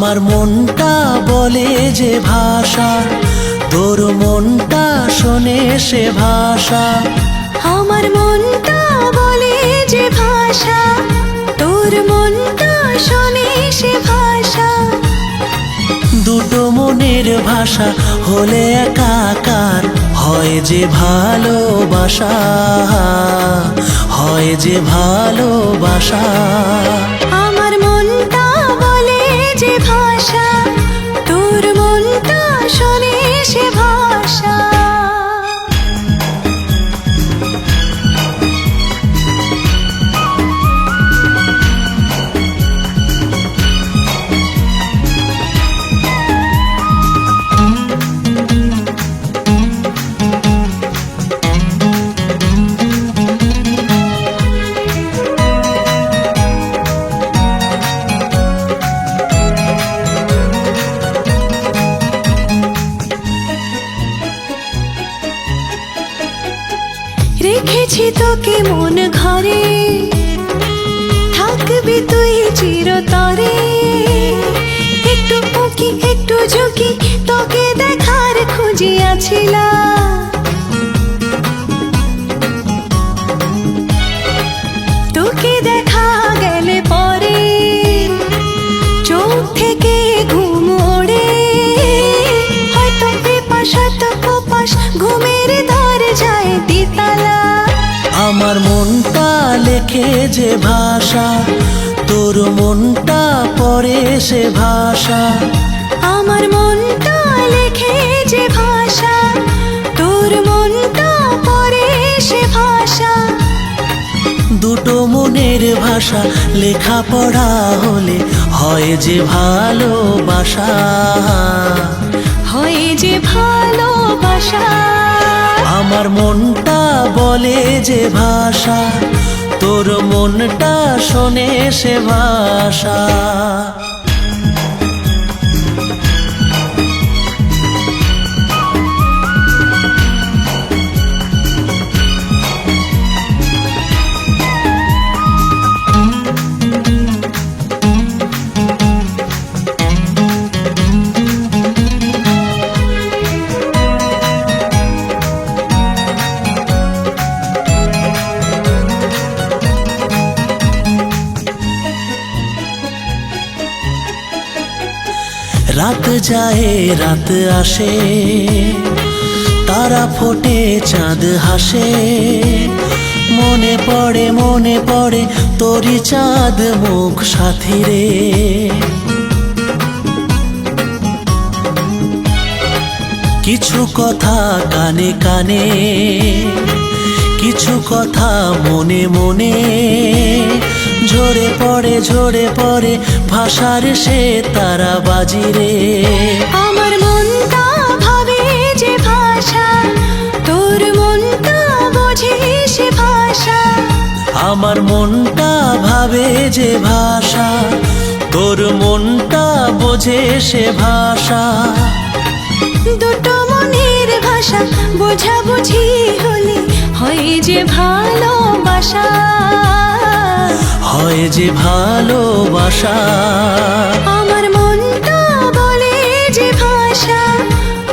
আমার মনটা বলে যে ভাষা তোর মনটা শোনে সে ভাষা। আমার মনটা বলে যে ভাষা তোর মনটা শোনে সে ভাষা। দুটো মনের ভাষা হলে একাকার হয় যে ভালোবাসা হয় যে ভালোবাসা। রেখেছি তোকে মন ঘরে। থাকবি তুই চিরতরে। একটু উকি, একটু ঝুঁকি তোকে দেখার খুঁজিয়াছিলাম তোকে দেখা গেলে পরে চোখ থেকে ঘুমের ধর যায় মনটা লেখে যে ভাষা তোর মনটা পরে সে ভাষা। আমার মনটা লেখে যে ভাষা তোর মনটা পড়ে সে ভাষা। দুটো মনের ভাষা লেখাপড়া হলে হয় যে ভালোবাসা। হয় যে ভালোবাসা। আমার মনটা বলে যে ভাষা তোর মনটা শোনে সে ভাষা। রাত যায়, রাত আসে। তারা ফোটে, চাঁদ হাসে। মনে পড়ে মনে পড়ে তোরি চাঁদ মুখ সাথী রে কিছু কথা কানে কানে, কিছু কথা মনে মনে ঝরে পড়ে ঝরে পড়ে ভাষার সে তারা বাজি রে। আমার মনটা ভাবে যে ভাষা তোর মনটা বোঝে সে ভাষা। আমার মনটা ভাবে যে ভাষা তোর মনটা বোঝে সে ভাষা। দুটো মনের ভাষা বোঝাবুঝি হলে হয় যে ভালোবাসা। হয় যে ভালোবাসা। আমার মনটা বলে যে ভাষা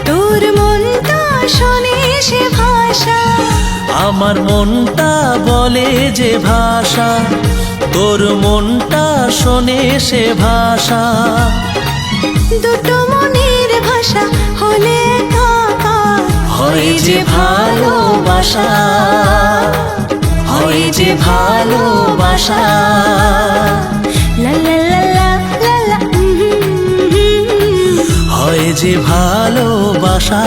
তোর মনটা শোনে সে ভাষা। আমার মনটা বলে যে ভাষা তোর মনটা শোনে সে ভাষা। দুটো মনের ভাষা হলে হয় যে ভালোবাসা। হয় যে ভালোবাসা। হয় যে ভালোবাসা